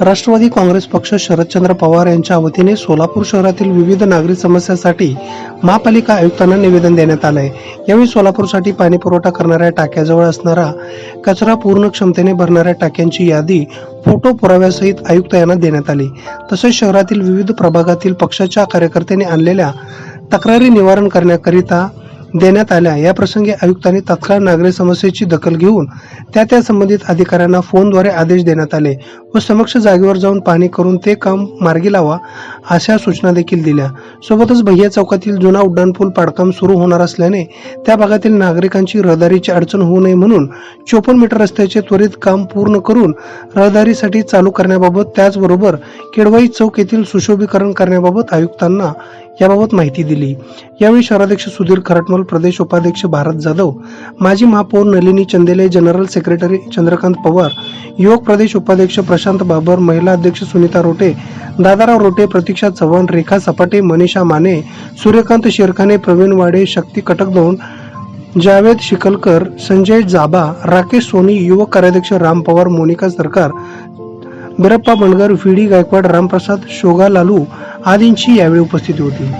राष्ट्रवादी काँग्रेस पक्ष शरदचंद्र पवार यांच्या वतीने सोलापूर शहरातील विविध नागरी समस्यांसाठी महापालिका आयुक्तांना निवेदन देण्यात आलंय. यावेळी सोलापूरसाठी पाणी पुरवठा करणाऱ्या टाक्याजवळ असणारा कचरा पूर्ण क्षमतेने भरणाऱ्या टाक्यांची यादी फोटो पुराव्यासहित आयुक्त यांना देण्यात आली. तसेच शहरातील विविध प्रभागातील पक्षाच्या कार्यकर्त्यांनी आणलेल्या तक्रारी निवारण करण्याकरिता देण्यात आल्या. या प्रसंगी आयुक्तांनी तत्काळ नागरी समस्येची दखल घेऊन त्या त्या संबंधित अधिकाऱ्यांना फोनद्वारे आदेश देण्यात आले. व समक्ष जागेवर जाऊन पाहणी करून ते काम मार्गी लावा अशा सूचना देखील दिल्या. सोबतच भैया चौकातील जुना उड्डाणपूल पाडकाम सुरू होणार असल्याने त्या भागातील नागरिकांची रहदारीची अडचण होऊ नये म्हणून चोपन्न मीटर रस्त्याचे त्वरित काम पूर्ण करून रहदारीसाठी चालू करण्याबाबत त्याचबरोबर केडवाई चौक येथील सुशोभीकरण करण्याबाबत आयुक्तांना याबाबत माहिती दिली. यावेळी शहराध्यक्ष सुधीर खरटमल प्रदेश उपाध्यक्ष भारत जाधव माजी महापौर नलिनी चंदेले जनरल सेक्रेटरी चंद्रकांत पवार युवक प्रदेश उपाध्यक्ष प्रशांत बाबर महिला अध्यक्ष सुनीता रोटे दादाराव रोटे प्रतीक्षा चव्हाण रेखा सपाटे मनीषा माने सूर्यकांत शेरखाने प्रवीण वाडे शक्ती कटकदौंड जावेद शिकलकर संजय जाबा राकेश सोनी युवक कार्याध्यक्ष राम पवार मोनिका सरकार बिरप्पा बनगर व्ही डी गायकवाड रामप्रसाद शोगा लालू आदींची यावेळी उपस्थिती होती.